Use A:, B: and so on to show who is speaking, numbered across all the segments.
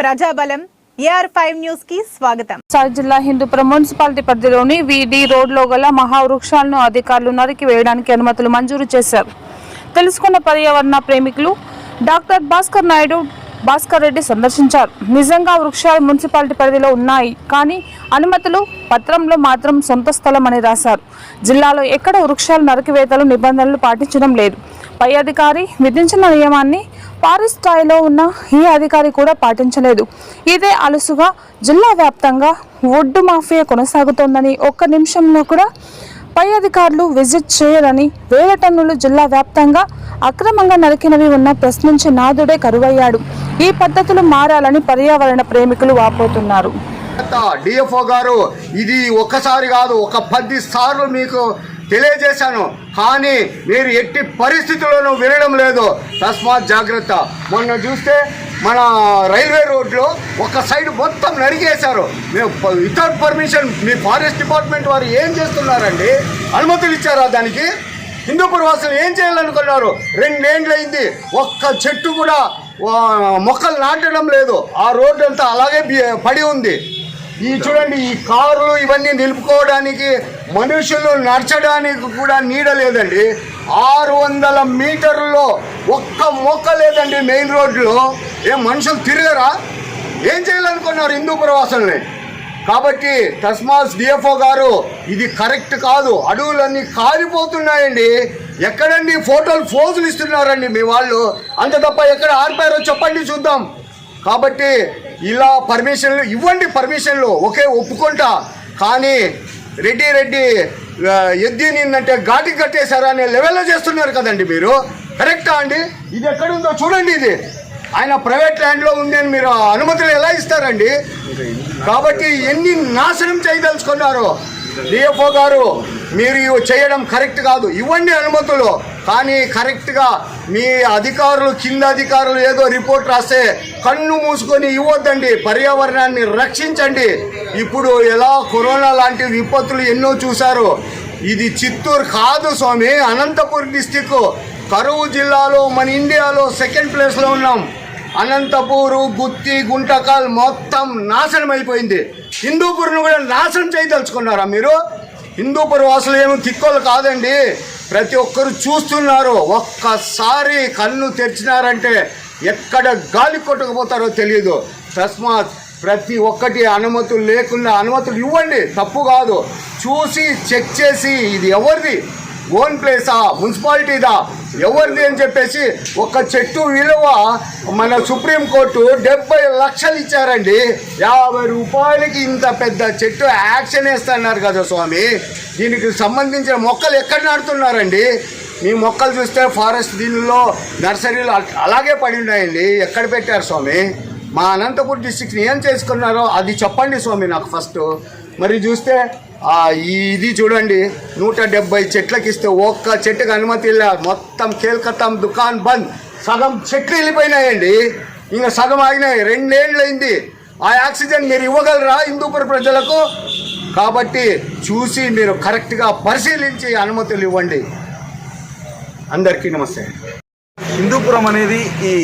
A: ప్రజాబలం AR five న్యూస్కి స్వాగతం.
B: Sir జిల్లా హిందూపురం మున్సిపాలిటీ పరిధిలోని వీడి రోడ్లో గల మహావృక్షాలను అధికారులు నరికి వేయడానికి అనుమతులు మంజూరు చేశారు. తెలుసుకున్న పర్యావరణ ప్రేమికులు డాక్టర్ భాస్కర్ నాయుడు భాస్కర్ రెడ్డి సందర్శించారు. నిజంగా వృక్షాలు మున్సిపాలిటీ పరిధిలో ఉన్నాయి కానీ అనుమతులు పత్రంలో మాత్రం సొంత స్థలం అని రాశారు. జిల్లాలో ఎక్కడ వృక్షాలు నరికివేతలు నిబంధనలు పాటించడం లేదు. పై అధికారి విధించిన నియమాన్ని పారిస్ స్థాయిలో ఉన్న ఈ అధికారి కూడా పాటించలేదు. ఇదే అలుసుగా జిల్లా వ్యాప్తంగా ఒడ్డు మాఫియా కొనసాగుతోందని ఒక్క నిమిషంలో కూడా పై అధికారులు విజిట్ చేయరని వేల టన్నులు జిల్లా వ్యాప్తంగా అక్రమంగా నరికినవి ఉన్న ప్రశ్నించి నాదుడే కరువయ్యాడు. ఈ పద్ధతులు మారాలని పర్యావరణ ప్రేమికులు వాపోతున్నారు.
C: డిఎఫ్ఓ గారు ఇది ఒక్కసారి కాదు ఒక పది సార్లు మీకు తెలియజేశాను. కానీ మీరు ఎట్టి పరిస్థితుల్లోనూ వినడం లేదు. తస్మాత్ జాగ్రత్త. మొన్న చూస్తే మన రైల్వే రోడ్లో ఒక సైడ్ మొత్తం నరికేశారు. మేము వితౌట్ పర్మిషన్ మీ ఫారెస్ట్ డిపార్ట్మెంట్ వారు ఏం చేస్తున్నారండి? అనుమతులు ఇచ్చారా దానికి? హిందూపుర వాసులు ఏం చేయాలనుకున్నారు? రెండేండ్లు అయింది ఒక్క చెట్టు కూడా మొక్కలు నాటడం లేదు. ఆ రోడ్డు అంతా అలాగే పడి ఉంది. ఈ చూడండి ఈ కార్లు ఇవన్నీ నిలుపుకోవడానికి మనుషులు నడచడానికి కూడా నీడ లేదండి. ఆరు వందల మీటర్లో ఒక్క మొక్క లేదండి మెయిన్ రోడ్లో ఏం మనుషులు తిరగరా? ఏం చేయాలనుకున్నారు హిందూ వాసుల్ని కాబట్టి తస్మాస్ డిఎఫ్ఓ గారు ఇది కరెక్ట్ కాదు. అడవులన్నీ కాలిపోతున్నాయండి. ఎక్కడండి ఫోటోలు ఫోజులు ఇస్తున్నారండి మీ వాళ్ళు? అంత తప్ప ఎక్కడ ఆరిపోయారో చెప్పండి చూద్దాం. కాబట్టి ఇలా పర్మిషన్లు ఇవ్వండి పర్మిషన్లు ఒకే ఒప్పుకుంటా. కానీ రెడ్డి రెడ్డి ఆ, ఎద్ది ఘాటి కట్టేశారా అనే లెవెల్లో చేస్తున్నారు కదండి మీరు. కరెక్టా అండి? ఇది ఎక్కడుందో చూడండి ఇది. ఆయన ప్రైవేట్ ల్యాండ్లో ఉంది అని మీరు అనుమతులు ఎలా ఇస్తారండి? కాబట్టి ఎన్ని నాశనం చేయదలుచుకున్నారు. డిఎఫ్ఓ గారు మీరు ఇవి చేయడం కరెక్ట్ కాదు. ఇవ్వండి అనుమతులు. కానీ కరెక్ట్గా మీ అధికారులు కింద అధికారులు ఏదో రిపోర్ట్ రాస్తే కన్ను మూసుకొని ఇవ్వద్దండి. పర్యావరణాన్ని రక్షించండి. ఇప్పుడు ఎలా కరోనా లాంటి విపత్తులు ఎన్నో చూశారు. ఇది చిత్తూరు కాదు స్వామి అనంతపూర్ డిస్టిక్ కరువు జిల్లాలో మన ఇండియాలో సెకండ్ ప్లేస్లో ఉన్నాం. అనంతపూరు గుత్తి గుంటకాల్ మొత్తం నాశనం అయిపోయింది. హిందూపూర్ను కూడా నాశనం చేయదలుచుకున్నారా మీరు? హిందూపూర్ వాసులు ఏమి తిక్కోలు కాదండి. ప్రతి ఒక్కరు చూస్తున్నారు. ఒక్కసారి కన్ను తెరిచినారంటే ఎక్కడ గాలి కొట్టుకుపోతారో తెలియదు. తస్మాత్ ప్రతి ఒక్కటి అనుమతులు లేకుండా అనుమతులు ఇవ్వండి. తప్పు కాదు. చూసి చెక్ చేసి ఇది ఎవరిది? ఓన్ ప్లేసా? మున్సిపాలిటీదా? ఎవరిది అని చెప్పేసి ఒక చెట్టు విలువ మన సుప్రీంకోర్టు డెబ్బై లక్షలు ఇచ్చారండి. యాభై రూపాయలకి ఇంత పెద్ద చెట్టు యాక్షన్ వేస్తున్నారు కదా స్వామి. దీనికి సంబంధించిన మొక్కలు ఎక్కడ నాటుతున్నారండి? మీ మొక్కలు చూస్తే ఫారెస్ట్ దీనిలో నర్సరీలు అలాగే పడి ఉన్నాయండి. ఎక్కడ పెట్టారు స్వామి? మా అనంతపురం డిస్టిక్ని ఏం చేసుకున్నారో అది చెప్పండి స్వామి నాకు ఫస్ట్. మరి చూస్తే ఇది చూడండి నూట డెబ్బై చెట్లకి ఇస్తే ఒక్క చెట్టుకి అనుమతి ఇలా మొత్తం కేల్కత్తాం దుకాన్ బంద్. సగం చెట్లు వెళ్ళిపోయినాయండి. ఇంకా సగం ఆగినాయి. రెండేళ్ళు అయింది ఆ ఆక్సిజన్ మీరు ఇవ్వగలరా హిందూపుర ప్రజలకు? కాబట్టి చూసి మీరు కరెక్ట్గా పరిశీలించి అనుమతులు ఇవ్వండి. అందరికీ నమస్తే.
D: హిందూపురం అనేది ఈ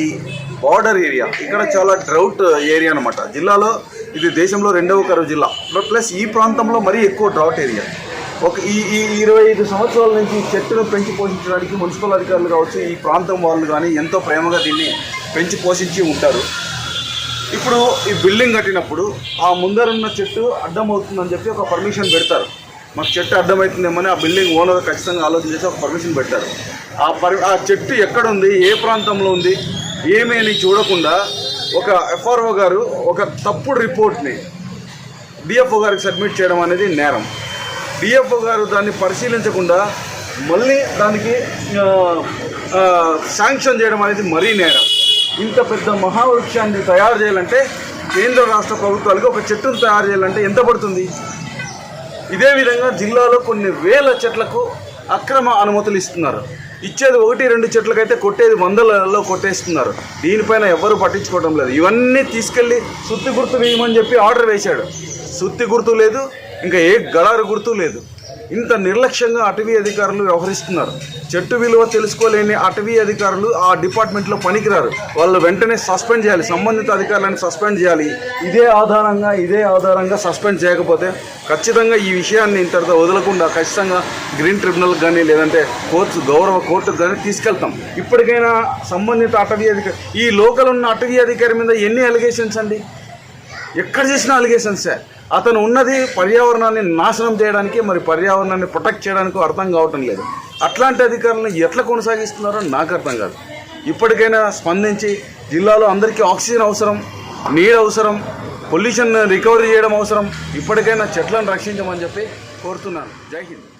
D: బార్డర్ ఏరియా. ఇక్కడ చాలా డ్రౌట్ ఏరియా అనమాట జిల్లాలో ఇది దేశంలో రెండవ కరువు జిల్లా. ప్లస్ ఈ ప్రాంతంలో మరీ ఎక్కువ డ్రౌట్ ఏరియా ఒక ఈ ఈ ఇరవై ఐదు సంవత్సరాల నుంచి చెట్టును పెంచి పోషించడానికి మున్సిపల్ అధికారులు కావచ్చు ఈ ప్రాంతం వాళ్ళు కానీ ఎంతో ప్రేమగా దీన్ని పెంచి పోషించి ఉంటారు. ఇప్పుడు ఈ బిల్డింగ్ కట్టినప్పుడు ఆ ముందరున్న చెట్టు అడ్డం అవుతుందని చెప్పి ఒక పర్మిషన్ పెడతారు. మాకు చెట్టు అడ్డమవుతుందేమని ఆ బిల్డింగ్ ఓనర్ ఖచ్చితంగా ఆలోచన చేసి ఒక పర్మిషన్ పెట్టారు ఆ పర్ ఆ చెట్టు ఎక్కడ ఉంది? ఏ ప్రాంతంలో ఉంది? ఏమీ అని చూడకుండా ఒక ఎఫ్ఆర్ఓ గారు ఒక తప్పుడు రిపోర్ట్ని డిఎఫ్ఓ గారికి సబ్మిట్ చేయడం అనేది నేరం. డిఎఫ్ఓ గారు దాన్ని పరిశీలించకుండా మళ్ళీ దానికి శాంక్షన్ చేయడం అనేది మరీ నేరం. ఇంత పెద్ద మహావృక్షాన్ని తయారు చేయాలంటే కేంద్ర రాష్ట్ర ప్రభుత్వాలకు ఒక చెట్టును తయారు చేయాలంటే ఎంత పడుతుంది? ఇదే విధంగా జిల్లాలో కొన్ని వేల చెట్లకు అక్రమ అనుమతులు ఇస్తున్నారు. ఇచ్చేది ఒకటి రెండు చెట్లకైతే కొట్టేది వందలలో కొట్టేస్తున్నారు. దీనిపైన ఎవరు పట్టించుకోవడం లేదు. ఇవన్నీ తీసుకెళ్ళి సుత్తి గుర్తు వేయమని చెప్పి ఆర్డర్ వేశాడు. సుత్తి గుర్తు లేదు ఇంకా ఏ గడారు గుర్తు లేదు. ఇంత నిర్లక్ష్యంగా అటవీ అధికారులు వ్యవహరిస్తున్నారు. చెట్టు విలువ తెలుసుకోలేని అటవీ అధికారులు ఆ డిపార్ట్మెంట్లో పనికిరారు. వాళ్ళు వెంటనే సస్పెండ్ చేయాలి. సంబంధిత అధికారులను సస్పెండ్ చేయాలి. ఇదే ఆధారంగా ఇదే ఆధారంగా సస్పెండ్ చేయకపోతే ఖచ్చితంగా ఈ విషయాన్ని ఇంతటితో వదలకుండా ఖచ్చితంగా గ్రీన్ ట్రిబ్యునల్ కానీ లేదంటే కోర్టు గౌరవ కోర్టుకు కానీ తీసుకెళ్తాం. ఇప్పటికైనా సంబంధిత అటవీ అధికారి ఈ లోకల్ ఉన్న అటవీ అధికారి మీద ఎన్ని అలిగేషన్స్ అండి? ఎక్కడ చేసిన అలిగేషన్సే అతను ఉన్నది పర్యావరణాన్ని నాశనం చేయడానికి మరి పర్యావరణాన్ని ప్రొటెక్ట్ చేయడానికి అర్థం కావటం లేదు. అట్లాంటి అధికారులను ఎట్లా కొనసాగిస్తున్నారో నాకు అర్థం కాదు. ఇప్పటికైనా స్పందించి జిల్లాలో అందరికీ ఆక్సిజన్ అవసరం నీరు అవసరం పొల్యూషన్ రికవరీ చేయడం అవసరం. ఇప్పటికైనా చెట్లను రక్షించమని చెప్పి కోరుతున్నాను. జై హింద్.